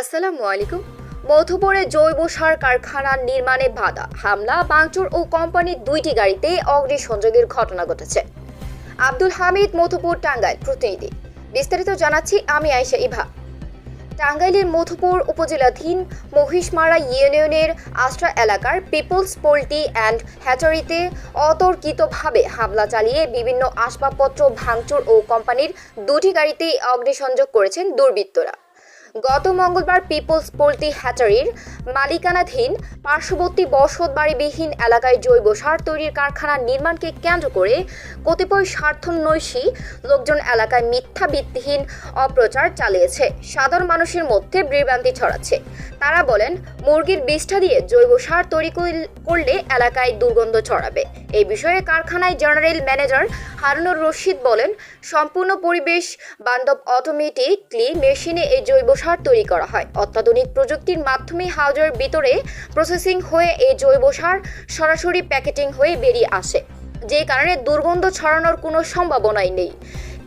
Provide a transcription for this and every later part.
আসসালামু আলাইকুম। মধুপুরে জৈব সার কারখানা নির্মাণে বাধা, হামলা, ভাঙচুর ও কোম্পানির দুইটি গাড়িতে অগ্নিসংযোগের ঘটনা ঘটেছে। আব্দুল হামিদ, মধুপুর, টাঙ্গাইল, প্রতিনিধি। বিস্তারিত জানাচ্ছি আমি আয়েশা ইভা। টাঙ্গাইলের মধুপুর উপজেলাধীন মহিষমারা ইউনিয়নের আশ্রা এলাকার পিপলস পোল্ট্রি অ্যান্ড হ্যাচারিতে অতর্কিতভাবে হামলা চালিয়ে বিভিন্ন আসবাবপত্র, ভাঙচুর ও কোম্পানির দুটি গাড়িতেই অগ্নিসংযোগ করেছেন দুর্বৃত্তরা। গত মঙ্গলবার পিপলস পোল্ট্রি হ্যাচারির মালিকানাধীন পার্শ্ববর্তী বসতবাড়িবিহীন এলাকায় জৈব সার তৈরির কারখানা নির্মাণকে কেন্দ্র করে কতিপয় স্বার্থন্বেষী লোকজন এলাকায় মিথ্যা ভিত্তিহীন অপ্রচার চালিয়েছে। সাধারণ মানুষের মধ্যে বিভ্রান্তি ছড়াচ্ছে। তারা বলেন, মুরগির বিষ্ঠা দিয়ে জৈব সার তৈরি করলে এলাকায় দুর্গন্ধ ছড়াবে। এই বিষয়ে কারখানায় জেনারেল ম্যানেজার হারুনুর রশিদ বলেন, সম্পূর্ণ পরিবেশ বান্ধব অটোমেটিকলি মেশিনে এই জৈব সার তৈরি করা হয়। অত্যাধুনিক প্রযুক্তির মাধ্যমে হাউজের ভিতরে প্রসেসিং হয়ে এই জৈব সার সরাসরি প্যাকেটিং হয়ে বেরিয়ে আসে। যে কারণে দুর্গন্ধ ছড়ানোর কোনো সম্ভাবনাই নেই।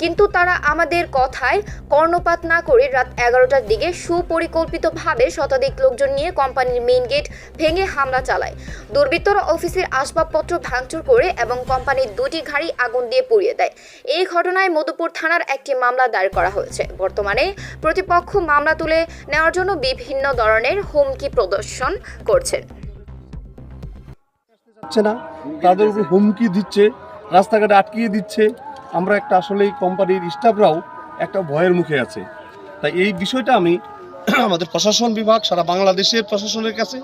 কিন্তু তারা আমাদের কথায় কর্ণপাত না করে রাত এগারোটার দিকে সুপরিকল্পিতভাবে শতাধিক লোকজন নিয়ে কোম্পানির মেইন গেট ভেঙে হামলা চালায়। দুর্বৃত্তরা অফিসের আসবাবপত্র ভাঙচুর করে এবং কোম্পানির দুটি গাড়ি আগুন দিয়ে পুড়িয়ে দেয়। এই ঘটনায় মধুপুর থানার একটি মামলা দায়ের করা হয়েছে। বর্তমানে প্রতিপক্ষ মামলা তুলে নেওয়ার জন্য বিভিন্ন ধরনের হুমকি প্রদর্শন করছেন। না। তাদের উপর হুমকি দিচ্ছে। রাস্তাঘাটে আটকিয়ে দিচ্ছে। আমরা একটা আসলে এই কোম্পানির স্টাফরাও একটা ভয়ের মুখে আছে। তাই এই বিষয়টা আমি আমাদের প্রশাসন বিভাগ সারা বাংলাদেশের প্রশাসনের কাছে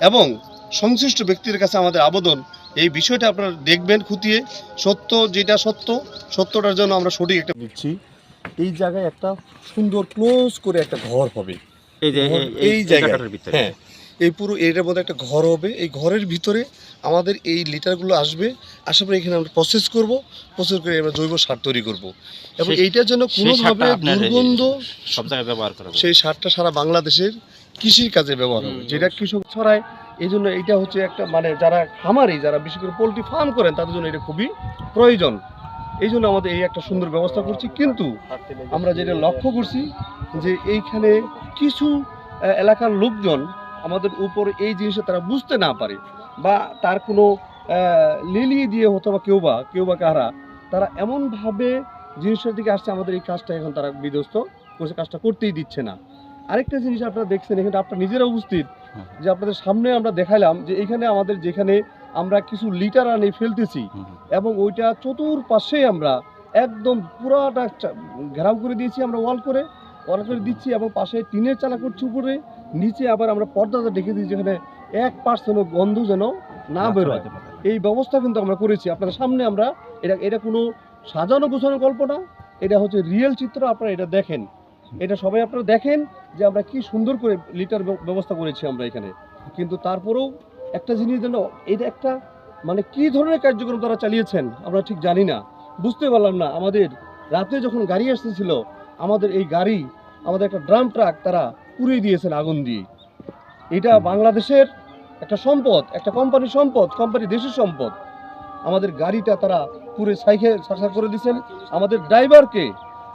এবং সংশ্লিষ্ট ব্যক্তির কাছে আমাদের আবেদন। এই বিষয়টা আপনারা দেখবেন খুঁটিয়ে। সত্য যেটা সত্য সত্যটার জন্য আমরা সঠিক একটা দিচ্ছি। এই জায়গায় একটা সুন্দর ক্লোজ করে একটা ঘর হবে। এই জায়গাটার ভিতরে। হ্যাঁ। এই পুরো এরিয়ার মধ্যে একটা ঘর হবে। এই ঘরের ভিতরে আমাদের এই লিটারগুলো আসবে। আসার পরে এখানে আমরা প্রসেস করব। প্রসেস করে আমরা জৈব সার তৈরি করব। এবং এইটার জন্য কোনোভাবে দুর্গন্ধ সব জায়গায় ব্যবহার করা সেই সারটা সারা বাংলাদেশের কৃষির কাজে ব্যবহার হবে। যেটা কৃষক ছড়ায় এই জন্য এটা হচ্ছে একটা মানে যারা খামারি যারা বিশেষ করে পোলট্রি ফার্ম করেন তাদের জন্য এটা খুবই প্রয়োজন। এই জন্য আমাদের এই একটা সুন্দর ব্যবস্থা করছি। কিন্তু আমরা যেটা লক্ষ্য করছি যে এইখানে কিছু এলাকার লোকজন আমাদের উপর এই জিনিসটা তারা বুঝতে না পারে বা তার কোনো লিলিয়ে দিয়ে হতো বা কেউ বা কেউ বা কারা তারা এমনভাবে জিনিসের দিকে আসছে আমাদের এই কাজটা এখন তারা বিধ্বস্ত করছে কাজটা করতেই দিচ্ছে না। আরেকটা জিনিস আপনারা দেখছেন এখানে আপনার নিজেরা উপস্থিত যে আপনাদের সামনে আমরা দেখাইলাম যে এখানে আমাদের যেখানে আমরা কিছু লিটার আনি ফেলতেছি। এবং ওইটা চতুর্পাশে আমরা একদম পুরাটা ঘেরাও করে দিয়েছি আমরা ওয়াল করে। ওয়াল করে দিচ্ছি এবং পাশে টিনের চালা করছি উপরে নিচে আবার আমরা পর্দাটা ডেকে দিচ্ছি যেখানে এক পার্সেন্টও গন্ধ যেন না বেরোয়। এই ব্যবস্থা কিন্তু আমরা করেছি। আপনাদের সামনে আমরা এটা এটা কোনো সাজানো গোছানো গল্প না এটা হচ্ছে রিয়েল চিত্র আপনারা এটা দেখেন। এটা সবাই আপনারা দেখেন যে আমরা কি সুন্দর করে লিটার ব্যবস্থা করেছি আমরা এখানে। কিন্তু তারপরেও একটা জিনিস যেন এটা একটা মানে কি ধরনের কার্যক্রম তারা চালিয়েছেন আমরা ঠিক জানি না। বুঝতে পারলাম না। আমাদের রাতে যখন গাড়ি আসতেছিল আমাদের এই গাড়ি, আমাদের একটা ড্রাম ট্রাক তারা পুড়িয়ে দিয়েছেন আগুন দিয়ে। এটা বাংলাদেশের একটা সম্পদ, একটা কোম্পানির সম্পদ কোম্পানি দেশের সম্পদ। আমাদের গাড়িটা তারা পুরো সাইকেল সারসার করে দিয়েছেন। আমাদের ড্রাইভারকে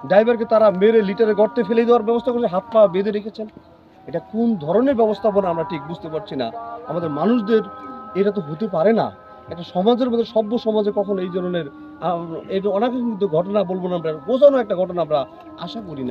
ড্রাইভারকে তারা মেরে লিটারে গর্তে ফেলে দেওয়ার ব্যবস্থা করে হাত পা বেঁধে রেখেছেন। এটা কোন ধরনের ব্যবস্থাপনা আমরা ঠিক বুঝতে পারছি না। আমাদের মানুষদের, এটা তো হতে পারে না। একটা সমাজের মধ্যে সভ্য সমাজে কখন এই ধরনের আহ, অনেক কিন্তু ঘটনা বলব না আমরা বোঝানো একটা ঘটনা আমরা আশা করি না।